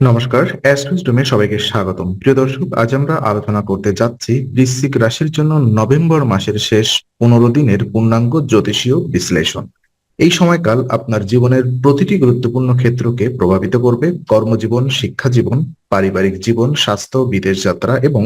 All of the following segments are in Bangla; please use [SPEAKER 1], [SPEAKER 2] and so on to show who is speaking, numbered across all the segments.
[SPEAKER 1] নমস্কার অ্যাস্ট্রোস্টমে সবাইকে স্বাগতম। প্রিয় দর্শক, আজ আমরা আলোচনা করতে যাচ্ছি বৃশ্চিক রাশির জন্য নভেম্বর মাসের শেষ পনেরো দিনের পূর্ণাঙ্গ জ্যোতিষীয় বিশ্লেষণ। এই সময়কাল আপনার জীবনের প্রতিটি গুরুত্বপূর্ণ ক্ষেত্রকে প্রভাবিত করবে। কর্মজীবন শিক্ষা জীবন পারিবারিক জীবন, স্বাস্থ্য, বিদেশ যাত্রা এবং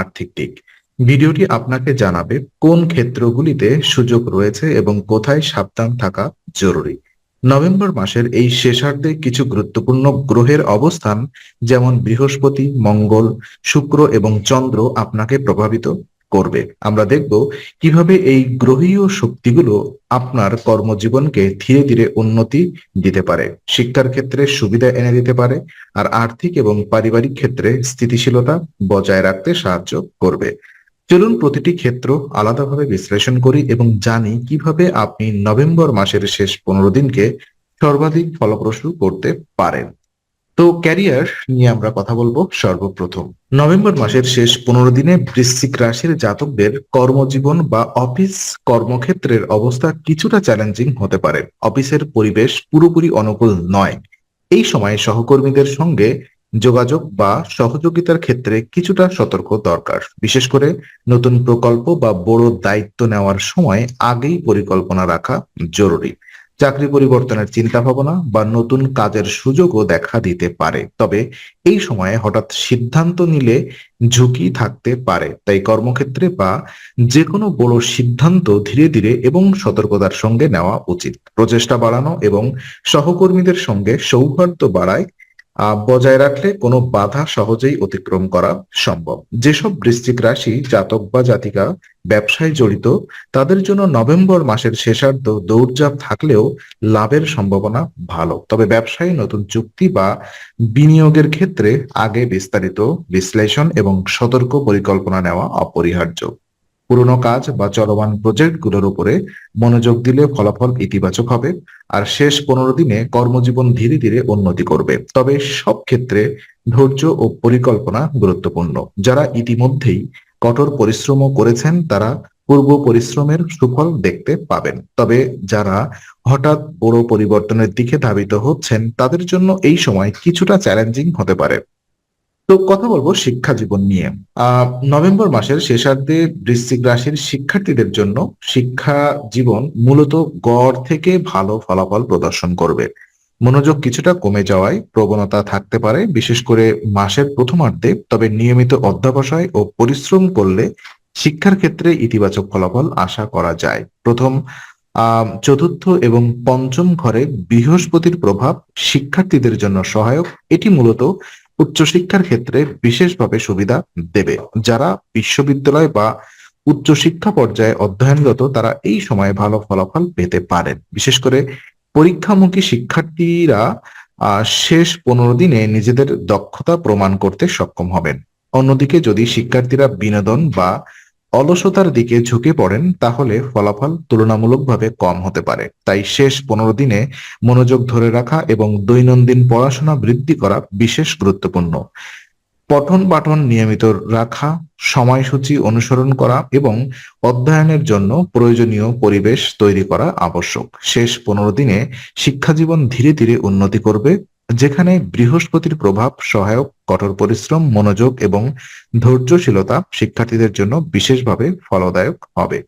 [SPEAKER 1] আর্থিক দিক। ভিডিওটি আপনাকে জানাবে কোন ক্ষেত্রগুলিতে সুযোগ রয়েছে এবং কোথায় সাবধান থাকা জরুরি। নভেম্বর মাসের এই শেষার্ধে কিছু গুরুত্বপূর্ণ গ্রহের অবস্থান, যেমন বৃহস্পতি, মঙ্গল, শুক্র এবং চন্দ্র আপনাকে প্রভাবিত করবে। আমরা দেখব কীভাবে এই গ্রহীয় শক্তিগুলো আপনার কর্মজীবনকে ধীরে ধীরে উন্নতি দিতে পারে। শিক্ষার ক্ষেত্রে সুবিধা এনে দিতে পারে আর আর্থিক এবং পারিবারিক ক্ষেত্রে স্থিতিশীলতা বজায় রাখতে সাহায্য করবে। চলুন প্রতিটি ক্ষেত্র আলাদাভাবে বিশ্লেষণ করি এবং জানি কীভাবে আপনি নভেম্বর মাসের শেষ পনেরো দিনকে সর্বাধিক ফলপ্রসূ করতে পারেন। তো ক্যারিয়ার নিয়ে আমরা কথা বলব সর্বপ্রথম। নভেম্বর মাসের শেষ পনেরো দিনে বৃশ্চিক রাশির জাতকদের কর্মজীবন বা অফিস কর্মক্ষেত্রের অবস্থা কিছুটা চ্যালেঞ্জিং হতে পারে। অফিসের পরিবেশ পুরোপুরি অনুকূল নয়। এই সময়ে সহকর্মীদের সঙ্গে যোগাযোগ বা সহযোগিতার ক্ষেত্রে কিছুটা সতর্ক দরকার। বিশেষ করে নতুন প্রকল্প বা বড় দায়িত্ব নেওয়ার সময় আগেই পরিকল্পনা রাখা জরুরি। চাকরি পরিবর্তনের চিন্তা ভাবনা বা নতুন কাজের সুযোগও দেখা দিতে পারে। তবে এই সময়ে হঠাৎ সিদ্ধান্ত নিলে ঝুঁকি থাকতে পারে। তাই কর্মক্ষেত্রে বা যে কোনো বড় সিদ্ধান্ত ধীরে ধীরে এবং সতর্কতার সঙ্গে নেওয়া উচিত। প্রচেষ্টা বাড়ানো এবং সহকর্মীদের সঙ্গে সৌহার্দ্য বাড়ায় বজায় রাখলে কোনো বাধা সহজেই অতিক্রম করা সম্ভব। যেসব বৃশ্চিক রাশি, জাতক বা জাতিকা ব্যবসায় জড়িত, তাদের জন্য নভেম্বর মাসের শেষার্ধ দৌড়জাপ থাকলেও লাভের সম্ভাবনা ভালো। তবে ব্যবসায় নতুন চুক্তি বা বিনিয়োগের ক্ষেত্রে আগে বিস্তারিত বিশ্লেষণ এবং সতর্ক পরিকল্পনা নেওয়া অপরিহার্য। পুরনো কাজ বা চলমান প্রজেক্টগুলোর উপরে মনোযোগ দিলে ফলাফল ইতিবাচক হবে আর শেষ পনেরো দিনে কর্মজীবন ধীরে ধীরে উন্নতি করবে। তবে সব ক্ষেত্রে ধৈর্য ও পরিকল্পনা গুরুত্বপূর্ণ। যারা ইতিমধ্যেই কঠোর পরিশ্রমও করেছেন, তারা পূর্ব পরিশ্রমের সুফল দেখতে পাবেন। তবে যারা হঠাৎ বড় পরিবর্তনের দিকে ধাবিত হচ্ছেন, তাদের জন্য এই সময় কিছুটা চ্যালেঞ্জিং হতে পারে। তো কথা বলব শিক্ষা জীবন নিয়ে। নভেম্বর মাসের শেষার্ধে বৃশ্চিক রাশির শিক্ষার্থীদের জন্য শিক্ষা জীবন মূলত গড় থেকে ভালো ফলাফল প্রদর্শন করবে। মনোযোগ কিছুটা কমে যাওয়ায় প্রবণতা থাকতে পারে, বিশেষ করে মাসের প্রথমার্ধে, তবে নিয়মিত অধ্যাবসায় ও পরিশ্রম করলে শিক্ষার ক্ষেত্রে ইতিবাচক ফলাফল আশা করা যায়। প্রথম চতুর্থ এবং পঞ্চম ঘরে বৃহস্পতির প্রভাব শিক্ষার্থীদের জন্য সহায়ক। এটি মূলত উচ্চশিক্ষার ক্ষেত্রে বিশেষভাবে সুবিধা দেবে। যারা বিশ্ববিদ্যালয় বা উচ্চশিক্ষা পর্যায়ে অধ্যয়নগত তারা এই সময়ে ভালো ফলাফল পেতে পারেন। বিশেষ করে পরীক্ষামুখী শিক্ষার্থীরা শেষ পনেরো দিনে নিজেদের দক্ষতা প্রমাণ করতে সক্ষম হবেন। অন্যদিকে যদি শিক্ষার্থীরা বিনোদন বা অলসতার দিকে ঝুঁকে পড়েন, তাহলে ফলাফল তুলনামূলকভাবে কম হতে পারে। তাই শেষ পনেরো দিনে মনোযোগ ধরে রাখা এবং দৈনন্দিন পড়াশোনা বৃদ্ধি করা বিশেষ গুরুত্বপূর্ণ। পঠন পাঠন নিয়মিত রাখা, সময়সূচি অনুসরণ করা এবং অধ্যয়নের জন্য প্রয়োজনীয় পরিবেশ তৈরি করা আবশ্যক। শেষ পনেরো দিনে শিক্ষাজীবন ধীরে ধীরে উন্নতি করবে যেখানে বৃহস্পতির প্রভাব, সহায়ক, কঠোর পরিশ্রম, মনোযোগ এবং ধৈর্যশীলতা শিক্ষার্থীদের জন্য বিশেষভাবে ফলদায়ক হবে।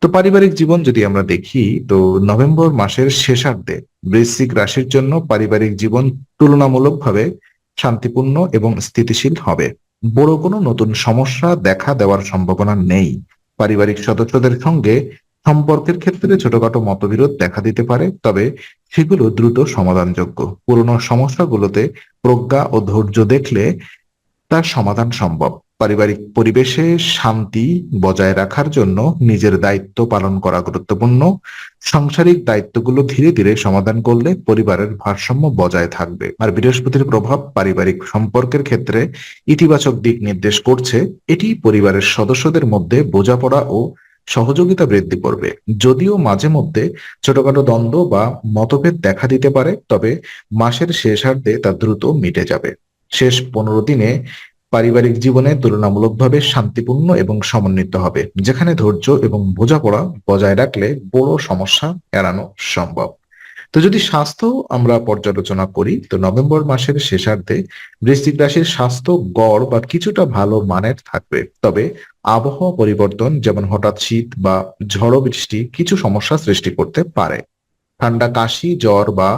[SPEAKER 1] তো পারিবারিক জীবন যদি আমরা দেখি, তো নভেম্বর মাসের শেষার্ধে বৃশ্চিক রাশির জন্য পারিবারিক জীবন তুলনামূলকভাবে শান্তিপূর্ণ এবং স্থিতিশীল হবে। বড় কোনো নতুন সমস্যা দেখা দেওয়ার সম্ভাবনা নেই। পারিবারিক সদস্যদের সঙ্গে সম্পর্কের ক্ষেত্রে ছোটখাটো মতবিরোধ দেখা দিতে পারে, তবে সেগুলো দ্রুত সমাধানযোগ্য। পুরনো সমস্যাগুলোতে প্রজ্ঞা ও ধৈর্য দেখলে তার সমাধান সম্ভব। পারিবারিক পরিবেশে শান্তি বজায় রাখার জন্য নিজের দায়িত্ব পালন করা গুরুত্বপূর্ণ। সাংসারিক দায়িত্বগুলো ধীরে ধীরে সমাধান করলে পরিবারের ভারসাম্য বজায় থাকবে। আর বৃহস্পতির প্রভাব পারিবারিক সম্পর্কের ক্ষেত্রে ইতিবাচক দিক নির্দেশ করছে। এটি পরিবারের সদস্যদের মধ্যে বোঝাপড়া ও সহযোগিতা বৃদ্ধি করবে। যদিও মাঝে মধ্যে ছোটখাটো দ্বন্দ্ব বা মতভেদ দেখা দিতে পারে, তবে মাসের শেষার্ধে তা দ্রুত মিটে যাবে। শেষ পনেরো দিনে পারিবারিক জীবনে তুলনামূলকভাবে শান্তিপূর্ণ এবং সমন্বিত হবে, যেখানে ধৈর্য এবং বোঝাপড়া বজায় রাখলে বড় সমস্যা এড়ানো সম্ভব। তো যদি স্বাস্থ্য আমরা পর্যালোচনা করি, তো নভেম্বর মাসের শেষার্ধে বৃশ্চিক রাশির স্বাস্থ্য, গড় বা কিছুটা ভালো মানের থাকবে। তবে আবহাওয়া পরিবর্তন, যেমন হঠাৎ শীত বা ঝড় বৃষ্টি, কিছু সমস্যা সৃষ্টি করতে পারে। ঠান্ডা কাশি, জ্বর বা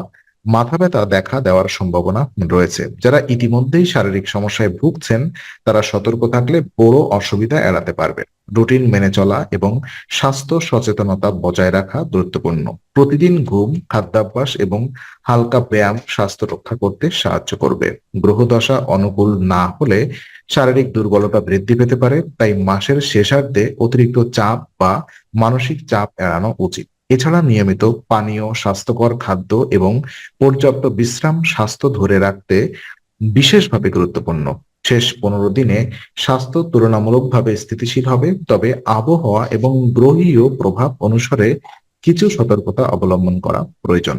[SPEAKER 1] মাথা ব্যথা দেখা দেওয়ার সম্ভাবনা রয়েছে। যারা ইতিমধ্যেই শারীরিক সমস্যায় ভুগছেন, তারা সতর্ক থাকলে বড় অসুবিধা এড়াতে পারবে রুটিন মেনে চলা এবং স্বাস্থ্য সচেতনতা বজায় রাখা গুরুত্বপূর্ণ। প্রতিদিন ঘুম, খাদ্যাভ্যাস এবং হালকা ব্যায়াম স্বাস্থ্য রক্ষা করতে সাহায্য করবে। গ্রহদশা অনুকূল না হলে শারীরিক দুর্বলতা বৃদ্ধি পেতে পারে, তাই মাসের শেষার্ধে অতিরিক্ত চাপ বা মানসিক চাপ এড়ানো উচিত। এছাড়া নিয়মিত পানীয়, স্বাস্থ্যকর খাদ্য এবং পর্যাপ্ত বিশ্রাম, স্বাস্থ্য ধরে রাখতে বিশেষভাবে গুরুত্বপূর্ণ। শেষ পনেরো দিনে স্বাস্থ্য তুলনামূলকভাবে স্থিতিশীল হবে, তবে আবহাওয়া এবং গ্রহীয় প্রভাব অনুসারে কিছু সতর্কতা অবলম্বন করা প্রয়োজন।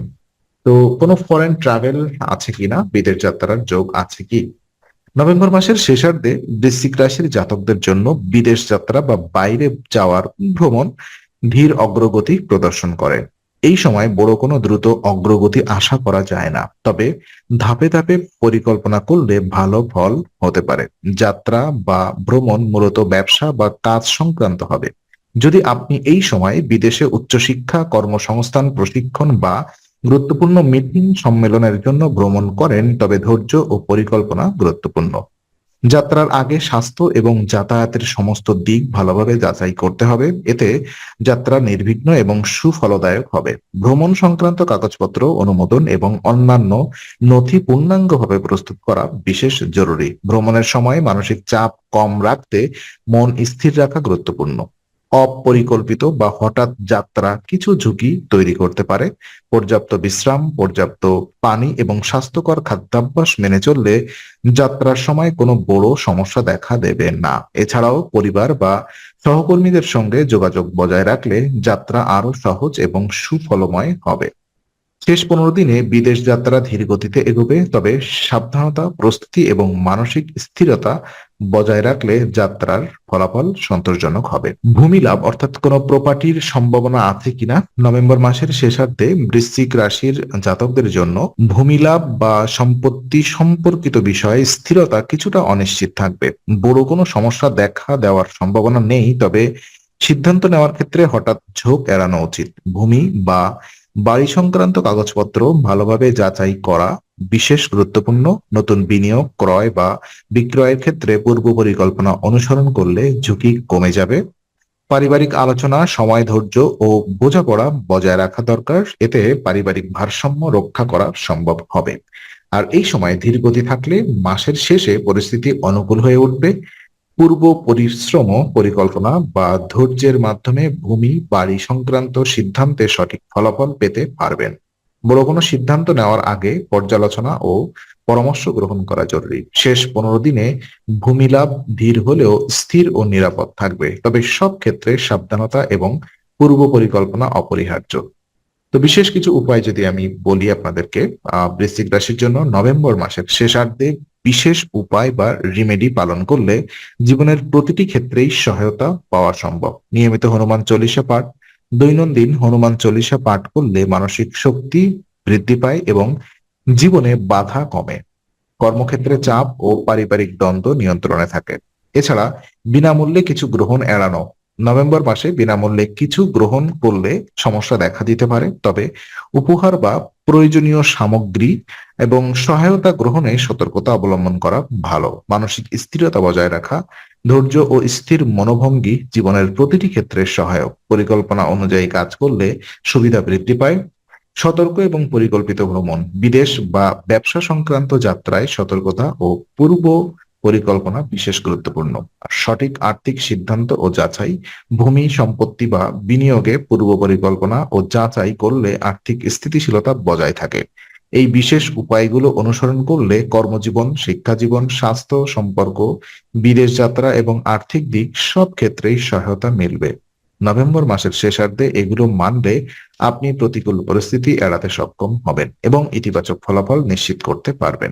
[SPEAKER 1] তো কোনো ফরেন ট্রাভেল আছে কিনা? বিদেশ যাত্রার যোগ আছে কি? নভেম্বর মাসের শেষার্ধে বৃশ্চিক রাশির জাতকদের জন্য বিদেশ যাত্রা বা বাইরে যাওয়ার ভ্রমণ ধীর অগ্রগতি প্রদর্শন করে। এই সময় বড় কোনো দ্রুত অগ্রগতি আশা করা যায় না। তবে ধাপে ধাপে পরিকল্পনা করলে ভালো ফল হতে পারে। যাত্রা বা ভ্রমণ মূলত ব্যবসা বা কাজ সংক্রান্ত হবে। যদি আপনি এই সময় বিদেশে উচ্চশিক্ষা, কর্মসংস্থান, প্রশিক্ষণ বা গুরুত্বপূর্ণ মিটিং সম্মেলনের জন্য ভ্রমণ করেন, তবে ধৈর্য ও পরিকল্পনা গুরুত্বপূর্ণ। যাত্রার আগে স্বাস্থ্য এবং যাতায়াতের সমস্ত দিক ভালোভাবে যাচাই করতে হবে। এতে যাত্রা নির্বিঘ্ন এবং সুফলদায়ক হবে। ভ্রমণ সংক্রান্ত কাগজপত্র, অনুমোদন এবং অন্যান্য নথি পূর্ণাঙ্গভাবে প্রস্তুত করা বিশেষ জরুরি। ভ্রমণের সময় মানসিক চাপ কম রাখতে মন স্থির রাখা গুরুত্বপূর্ণ। অপরিকল্পিত বা হঠাৎ যাত্রা কিছু ঝুঁকি তৈরি করতে পারে। পর্যাপ্ত বিশ্রাম, পর্যাপ্ত পানি এবং স্বাস্থ্যকর খাদ্যাভ্যাস মেনে চললে যাত্রার সময় কোনো বড় সমস্যা দেখা দেবে না। এছাড়াও পরিবার বা সহকর্মীদের সঙ্গে যোগাযোগ বজায় রাখলে যাত্রা আরও সহজ এবং সুফলময় হবে। শেষ পনেরো দিনে বিদেশ যাত্রা ধীর গতিতে এগোবে, তবে সাবধানতা, প্রস্তুতি এবং মানসিক স্থিরতা বজায় রাখলে যাত্রার ফলাফল সন্তোষজনক হবে। ভূমি লাভ অর্থাৎ কোনো প্রপার্টির সম্ভাবনা আছে কিনা? নভেম্বর মাসের শেষার্ধে বৃশ্চিক রাশির জাতকদের জন্য ভূমি লাভ বা সম্পত্তি সম্পর্কিত বিষয়ে স্থিরতা কিছুটা অনিশ্চিত থাকবে। বড় কোনো সমস্যা দেখা দেওয়ার সম্ভাবনা নেই, তবে সিদ্ধান্ত নেওয়ার ক্ষেত্রে হঠাৎ ঝোঁক এড়ানো উচিত। ভূমি বা বাড়ি সংক্রান্ত কাগজপত্র ভালোভাবে যাচাই করা, বিশেষ গুরুত্বপূর্ণ নতুন বিনিয়োগ, ক্রয় বা বিক্রয়ের ক্ষেত্রে পূর্ব পরিকল্পনা অনুসরণ করলে ঝুঁকি কমে যাবে। পারিবারিক আলোচনা, সময় ধৈর্য ও বোঝাপড়া বজায় রাখা দরকার। এতে পারিবারিক ভারসাম্য রক্ষা করা সম্ভব হবে। আর এই সময় ধীর গতি থাকলে মাসের শেষে পরিস্থিতি অনুকূল হয়ে উঠবে। পূর্ব পরিশ্রম, পরিকল্পনা বা ধৈর্যের মাধ্যমে ভূমি, বাড়ি সংক্রান্ত সিদ্ধান্তে সঠিক ফলাফল পেতে পারবেন। বড় কোনো সিদ্ধান্ত নেওয়ার আগে পর্যালোচনা ও পরামর্শ গ্রহণ করা জরুরি। শেষ পনেরো দিনে ভূমি লাভ ধীর হলেও স্থির ও নিরাপদ থাকবে। তবে সব ক্ষেত্রে সাবধানতা এবং পূর্ব পরিকল্পনা অপরিহার্য। তো বিশেষ কিছু উপায় যদি আমি বলি আপনাদেরকে বৃশ্চিক রাশির জন্য নভেম্বর মাসের শেষার্ধে বিশেষ উপায় বা রিমেডি পালন করলে জীবনের প্রতিটি ক্ষেত্রেই সহায়তা পাওয়া সম্ভব। নিয়মিত হনুমান চল্লিশা পাঠ, দৈনন্দিন হনুমান চল্লিশা পাঠ করলে মানসিক শক্তি বৃদ্ধি পায় এবং জীবনে বাধা কমে। কর্মক্ষেত্রে চাপ ও পারিবারিক দ্বন্দ্ব নিয়ন্ত্রণে থাকে। এছাড়া বিনামূল্যে কিছু গ্রহণ এড়ানো। নভেম্বর মাসে বিনামূল্যে কিছু গ্রহণ করলে সমস্যা দেখা দিতে পারে, তবে উপহার বা প্রয়োজনীয় সামগ্রী এবং সহায়তা গ্রহণে সতর্কতা অবলম্বন করা ভালো। মানসিক স্থিরতা বজায় রাখা, ধৈর্য ও স্থির মনোভঙ্গি জীবনের প্রতিটি ক্ষেত্রে সহায়ক। পরিকল্পনা অনুযায়ী কাজ করলে সুবিধা বৃদ্ধি পায়। সতর্ক এবং পরিকল্পিত ভ্রমণ। বিদেশ বা ব্যবসা সংক্রান্ত যাত্রায় সতর্কতা ও পূর্ব পরিকল্পনা বিশেষ গুরুত্বপূর্ণ। সঠিক আর্থিক সিদ্ধান্ত ও যাচাই, ভূমি সম্পত্তি বা বিনিয়োগে পূর্ব পরিকল্পনা ও যাচাই করলে আর্থিক স্থিতিশীলতা বজায় থাকে। এই বিশেষ উপায়গুলো অনুসরণ করলে কর্মজীবন শিক্ষা জীবন স্বাস্থ্য, সম্পর্ক, বিদেশ যাত্রা এবং আর্থিক দিক সব ক্ষেত্রেই সহায়তা মিলবে। নভেম্বর মাসের শেষার্ধে এগুলো মানলে আপনি প্রতিকূল পরিস্থিতি এড়াতে সক্ষম হবেন এবং ইতিবাচক ফলাফল নিশ্চিত করতে পারবেন।